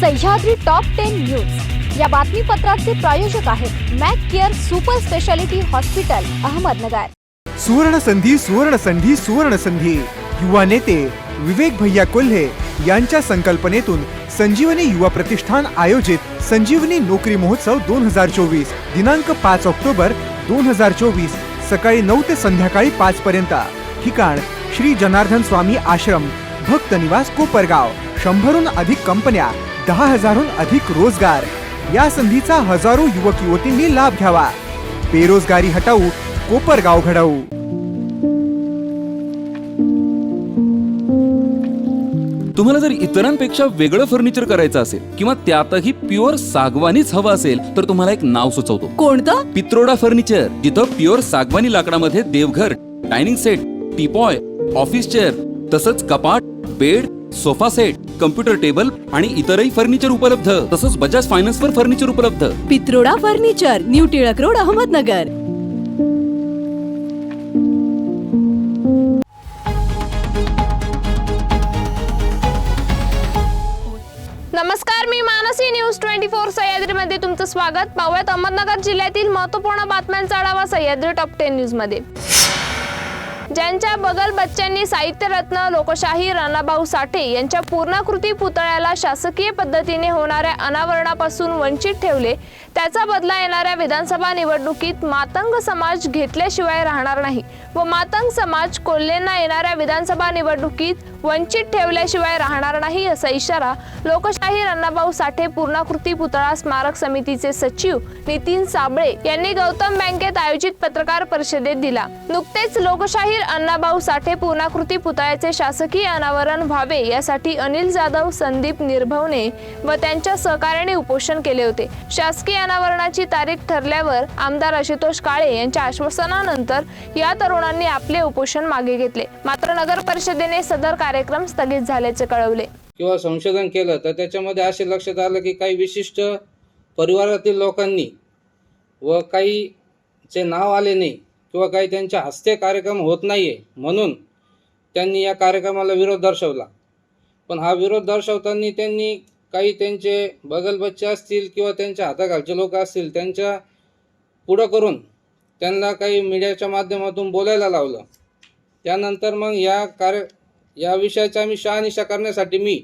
Sahyadri top ten news या बातमीपत्राचे प्रायोजक आहेत Mac Care super speciality hospital Ahmednagar. सुवर्ण संधी सुवर्ण संधी सुवर्ण संधी युवा नेते विवेक भैया कोल्हे यांच्या संकल्पनेतून संजीवनी युवा प्रतिष्ठान आयोजित संजीवनी नोकरी महोत्सव दोन हजार चोवीस दिनांक पाच ऑक्टोबर दोन हजार चोवीस सकाळी नऊ ते संध्याकाळी पाच पर्यंत. ठिकाण श्री जनार्दन स्वामी आश्रम भक्त निवास कोपरगाव. शंभरहून अधिक कंपन्या दहा हजारहून अधिक रोजगार. या संधीचा हजारो युवक युवतींनी लाभ घ्यावा. बेरोजगारी हटाऊ कोपरगाव घडवू. तुम्हाला जर इतरांपेक्षा वेगळं फर्निचर करायचं असेल किंवा त्यातही प्युअर सागवानीच हवं असेल तर तुम्हाला एक नाव सुचवतो. कोणतं? पित्रोडा फर्निचर जिथं प्युअर सागवानी लाकडामध्ये देवघर dining set teapoy office chair तसंच कपाट bed sofa set computer table आणि इतरही फर्निचर उपलब्ध. तसंच बजाज फायनान्स वर फर्निचर उपलब्ध. Pitroda furniture new Tilak road Ahmednagar. नमस्कार मी मानसी न्यूज ट्वेंटी फोर सह्याद्रीमध्ये तुमचं स्वागत. पाहूयात अहमदनगर जिल्ह्यातील महत्त्वपूर्ण बातम्यांचा आढावा सह्याद्री टॉप टेन न्यूजमध्ये ज्यांच्या बगल बच्च्यांनी साहित्यरत्न लोकशाही राणाभाऊ साठे यांच्या पूर्णाकृती पुतळ्याला शासकीय पद्धतीने होणाऱ्या अनावरणापासून वंचित ठेवले त्याचा बदला येणाऱ्या विधानसभा निवडणुकीत मातंग समाज घेतल्याशिवाय राहणार नाही व मातंग समाज कोल्हेंना येणाऱ्या विधानसभा निवडणुकीत वंचित ठेवल्याशिवाय राहणार नाही असा इशारा लोकशाही अण्णाभाऊ साठे पूर्णाकृती पुतळा स्मारक समितीचे सचिव नितीन साबळे यांनी गौतम बँकेत आयोजित पत्रकार परिषदेत दिला. नुकतेच लोकशाहीर अण्णाभाऊ साठे पूर्णाकृती पुतळ्याचे शासकीय अनावरण व्हावे यासाठी अनिल जाधव संदीप निर्भवने व त्यांच्या सहकार्याने उपोषण केले होते. शासकीय अनावरणाची तारीख ठरल्यावर आमदार आशुतोष काळे यांच्या आश्वासनानंतर या तरुणांनी आपले उपोषण मागे घेतले. मात्र नगर परिषदेने सदर कार्यक्रम स्थगित झाल्याचे कळवले. किंवा संशोधन केलं तर त्याच्यामध्ये असे लक्षात आलं की काही विशिष्ट परिवारातील लोकांनी व काही चे नाव आले नाही किंवा काही त्यांच्या हस्ते कार्यक्रम होत नाही आहे म्हणून त्यांनी या कार्यक्रमाला विरोध दर्शवला. पण हा विरोध दर्शवताना त्यांनी काही त्यांचे बगलबच्चे असतील किंवा त्यांच्या हाताखालचे लोक असतील त्यांच्या पुढं करून त्यांना काही मीडियाच्या माध्यमातून बोलायला लावलं. त्यानंतर मग या कार्य या विषयाचा आम्ही शहानिशा करण्यासाठी मी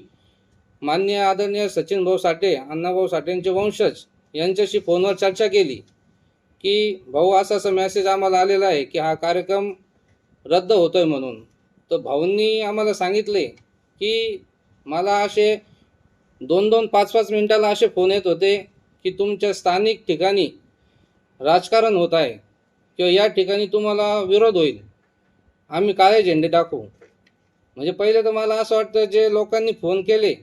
मान्य आदरणीय सचिन भाऊ साठे अण्णाभाऊ साठेंचे वंशज यांच्याशी फोनवर चर्चा केली की भाऊ असा असा मेसेज आम्हाला आलेला आहे की हा कार्यक्रम रद्द होतो आहे म्हणून. तर भाऊंनी आम्हाला सांगितले की मला असे दोन दोन पाच पाच मिनिटाला असे फोन येत होते की तुमच्या स्थानिक ठिकाणी राजकारण होत आहे किंवा या ठिकाणी तुम्हाला विरोध होईल. आम्ही काळे झेंडे टाकू म्हणजे पहिले तर मला असं वाटतं जे लोकांनी फोन केले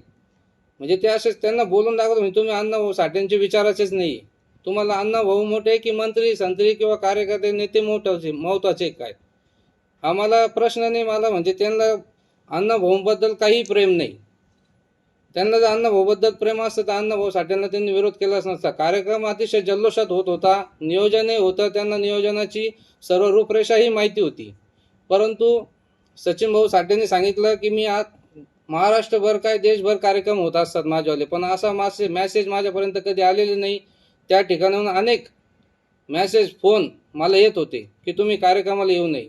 म्हणजे ते असेच त्यांना बोलून दाखवतो म्हणजे तुम्ही अण्णाभाऊ साठ्यांचे विचाराचेच नाही. तुम्हाला अण्णाभाऊ मोठे की मंत्री संत्री किंवा कार्यकर्ते नेते मोठाचे महत्त्वाचे काय? आम्हाला प्रश्न नाही मला म्हणजे त्यांना अण्णाभाऊबद्दल काही प्रेम नाही. त्यांना जर अण्णाभाऊबद्दल प्रेम असतं तर अण्णाभाऊ साठ्यांना त्यांनी विरोध केलाच नसता. कार्यक्रम अतिशय जल्लोषात होत होता नियोजनही होतं त्यांना नियोजनाची सर्व रूपरेषाही माहिती होती. परंतु सचिन भाऊ साठेंनी सांगितलं की मी आज महाराष्ट्रभर काय देशभर कार्यक्रम होत असतात माझ्यावाले. पण असा मासे मॅसेज माझ्यापर्यंत कधी आलेले नाही. त्या ठिकाणाहून अनेक मॅसेज फोन मला येत होते की तुम्ही कार्यक्रमाला येऊ नये.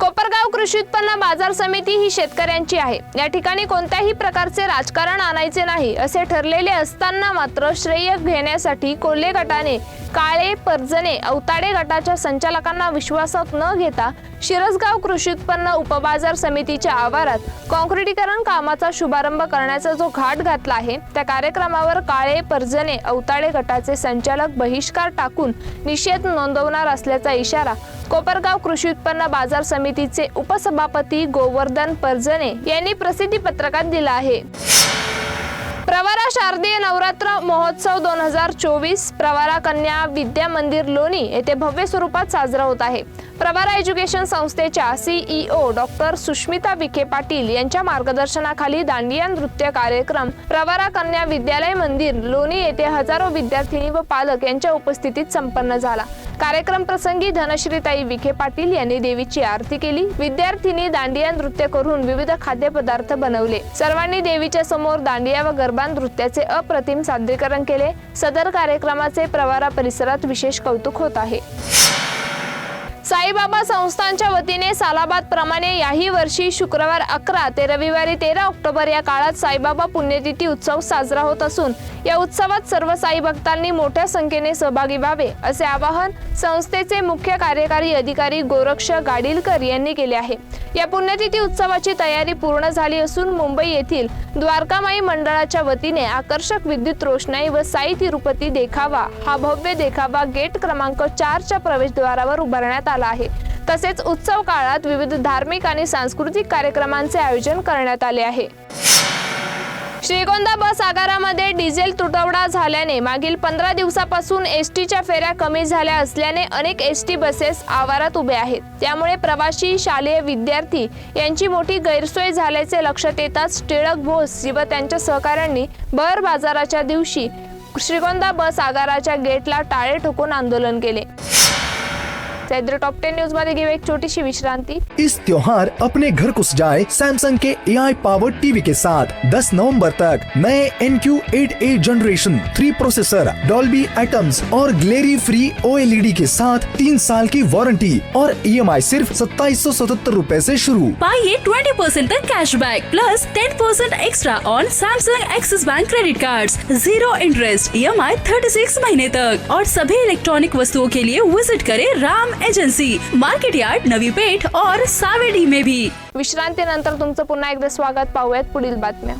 कोपरगाव कृषी उत्पन्न बाजार समिती ही शेतकऱ्यांची आहे. या ठिकाणी कोणत्याही प्रकारचे राजकारण आणायचे नाही असे ठरलेले असताना मात्र श्रेय घेण्यासाठी कोल्हे गटाने काळे परजणे अवताडे गटाच्या संचालकांना विश्वासात न घेता शिरसगाव कृषी उत्पन्न उपबाजार समितीच्या आवारात काँक्रिटीकरण कामाचा शुभारंभ करण्याचा जो घाट घातला आहे त्या कार्यक्रमावर काळे परजणे अवताडे गटाचे संचालक बहिष्कार टाकून निषेध नोंदवणार असल्याचा इशारा कोपरगाव कृषी उत्पन्न बाजार समितीचे उपसभापती गोवर्धन परजणे यांनी प्रसिद्धी पत्रकात दिला आहे. प्रवारा शारदीय नवरात्र महोत्सव दोन हजार चोवीस प्रवारा कन्या विद्या मंदिर लोणी येथे भव्य स्वरूपात साजरा होत आहे. प्रवारा एज्युकेशन संस्थेच्या सीईओ डॉक्टर सुष्मिता विखे पाटील यांच्या मार्गदर्शनाखाली दांडिया नृत्य कार्यक्रम प्रवारा कन्या विद्यालय मंदिर लोणी येथे हजारो विद्यार्थिनी व पालक यांच्या उपस्थितीत संपन्न झाला. कार्यक्रम प्रसंगी धनश्रीताई विखे पाटील यांनी देवीची आरती केली. विद्यार्थिनी दांडिया नृत्य करून विविध खाद्यपदार्थ बनवले. सर्वांनी देवीच्या समोर दांडिया व गरबा नृत्याचे अप्रतिम सादरीकरण केले. सदर कार्यक्रमाचे प्रवारा परिसरात विशेष कौतुक होत आहे. साईबाबा संस्थांच्या वतीने सालाबाद प्रमाणे याही वर्षी शुक्रवार अकरा ते रविवारी तेरा ऑक्टोबर या काळात साईबाबा पुण्यतिथी उत्सव साजरा होत असून या उत्सवात सर्व साई भक्तांनी मोठ्या संख्येने सहभागी व्हावे असे आवाहन संस्थेचे मुख्य कार्यकारी अधिकारी गोरक्ष गाडीलकर यांनी केले आहे. या पुण्यतिथी उत्सवाची तयारी पूर्ण झाली असून मुंबई येथील द्वारकामाई मंडळाच्या वतीने आकर्षक विद्युत रोषणाई व साई तिरुपती देखावा हा भव्य देखावा गेट क्रमांक चारच्या प्रवेशद्वारावर उभारण्यात आला आहे. तसेच उत्सव काळात विविध धार्मिक आणि सांस्कृतिक कार्यक्रमांचे आयोजन करण्यात आले आहे. श्रीगोंदा बस आगारामध्ये डिझेल तुटवडा झाल्याने मागील पंधरा दिवसापासून एस टीच्या फेऱ्या कमी झाल्या असल्याने अनेक एस टी बसेस आवारात उभे आहेत. त्यामुळे प्रवासी शालेय विद्यार्थी यांची मोठी गैरसोय झाल्याचे लक्षात येताच टिळक भोस व त्यांच्या सहकाऱ्यांनी भर बाजाराच्या दिवशी श्रीगोंदा बस आगाराच्या गेटला टाळे ठोकून आंदोलन केले. सैद्र टॉप टेन न्यूज़ मध्ये घेऊ एक छोटीशी विश्रांती। इस त्योहार अपने घर को सजाए सैमसंग के ए आई पावर टीवी के साथ। 10 नवंबर तक नए N Q eight A generation three processor Dolby Atmos और ग्लेरी फ्री ओएलईडी के साथ तीन साल की वारंटी और ई एम आई सिर्फ़ सत्ताईस सौ सतहत्तर रूपए ऐसी शुरू। पाइए 20% तक cash back plus 10% extra on Samsung Axis bank credit card zero interest E M I thirty six महीने तक। और सभी इलेक्ट्रॉनिक वस्तुओं के लिए विज़िट करें Ram agency market yard Navi Peth और सावेडी में भी विश्रांतीनंतर तुमचं पुन्हा एकदा स्वागत. पाहूयात पुढील बातम्या.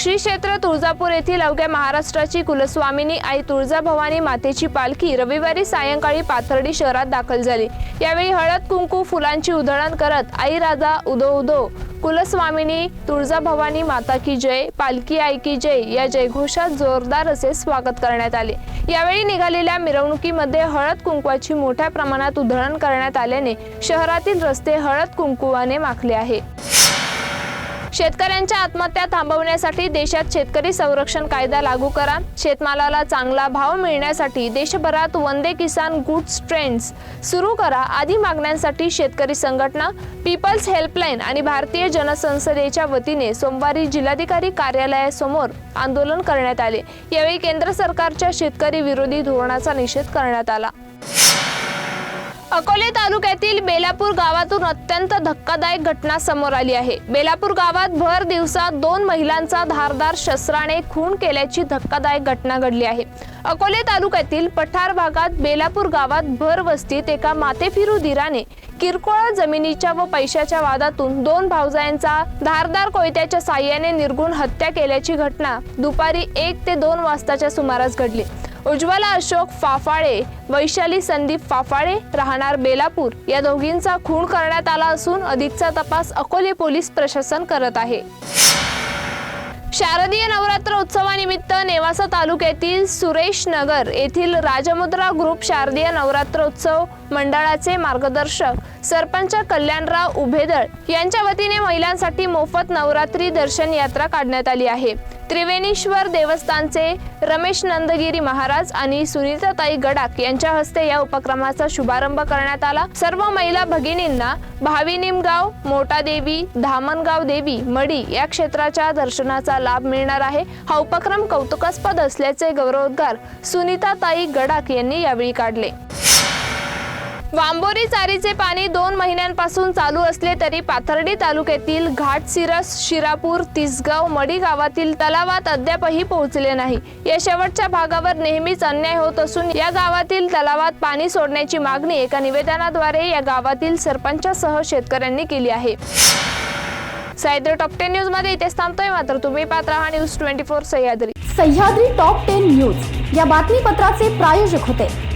श्री क्षेत्र तुळजापूर येथील अवघ्या महाराष्ट्राची कुलस्वामिनी आई तुळजाभवानी मातेची पालखी रविवारी सायंकाळी पाथर्डी शहरात दाखल झाली. यावेळी हळद कुंकू फुलांची उधळण करत आई राधा उदो उदो कुलस्वामिनी तुळजाभवानी माता की जय पालखी आई की जय या जयघोषात जोरदार असे स्वागत करण्यात आले. यावेळी निघालेल्या मिरवणुकीमध्ये हळद कुंकवाची मोठ्या प्रमाणात उधळण करण्यात आल्याने शहरातील रस्ते हळद कुंकुवाने माखले आहे शेतकऱ्यांच्या आत्महत्या थांबवण्यासाठी देशात शेतकरी संरक्षण कायदा लागू करा. शेतमालाला चांगला भाव मिळण्यासाठी देशभरात वंदे किसान गुड्स ट्रेंड्स सुरू करा. आदी मागण्यांसाठी शेतकरी संघटना पीपल्स हेल्पलाईन आणि भारतीय जनसंसदेच्या वतीने सोमवारी जिल्हाधिकारी कार्यालयासमोर आंदोलन करण्यात आले. यावेळी केंद्र सरकारच्या शेतकरी विरोधी धोरणाचा निषेध करण्यात आला. अकोले तालुक्यातील बेलापूर गावातून अत्यंत धक्कादायक घटना समोर आली आहे. बेलापूर गावात भर दिवसात दोन महिलांचा धारदार शस्त्राने खून केल्याची धक्कादायक घटना घडली आहे. अकोले तालुक्यातील पठार भागात बेलापूर गावात भर वस्तीत एका माथेफिरू दिराने किरकोळ जमिनीच्या व पैशाच्या वादातून दोन भावजायांचा धारदार कोयत्याच्या साह्याने निर्गुण हत्या केल्याची घटना दुपारी एक ते दोन वाजताच्या सुमारास घडली. उज्ज्वला अशोक फाफाळे वैशाली संदीप फाफाळे राहणार बेलापूर. या दोघींचा खून करण्यात आला असून अधिकचा तपास अकोले पोलीस प्रशासन करत आहे. शारदीय नवरात्र उत्सवानिमित्त नेवासा तालुक्यातील सुरेश नगर येथील राजमुद्रा ग्रुप शारदीय नवरात्र उत्सव मंडळाचे मार्गदर्शक सरपंच कल्याणराव उभेदळ यांच्या वतीने महिलांसाठी मोफत नवरात्री दर्शन यात्रा काढण्यात आली आहे. त्रिवेणीश्वर देवस्थानचे रमेश नंदगिरी महाराज आणि सुनीताताई गडाक यांच्या हस्ते या उपक्रमाचा शुभारंभ करण्यात आला. सर्व महिला भगिनींना भावी निमगाव देवी धामणगाव देवी मडी या क्षेत्राच्या दर्शनाचा लाभ मिळणार आहे. हा उपक्रम कौतुकास्पद असल्याचे गौरवोद्गार सुनीताताई गडाक यांनी यावेळी काढले. वांबोरी चारीचे पाणी दोन महिन्यांपासून चालू असले तरी पाथर्डी तालुक्यातील घाटसिरस शिरापूर तिसगाव मडी गावातील तलावात अद्यापही पोहोचले नाही. या शेवटच्या भागावर नेहमीच अन्याय होत असून या गावातील तलावात पाणी सोडण्याची मागणी एका निवेदनाद्वारे या गावातील सरपंचासह शेतकऱ्यांनी केली आहे. सह्याद्री टॉप टेन न्यूजमध्ये इथेच थांबतोय. मात्र तुम्ही पात्र हा news twenty four Sahyadri. Sahyadri top ten news. या बातमीपत्राचे प्रायोजक होते.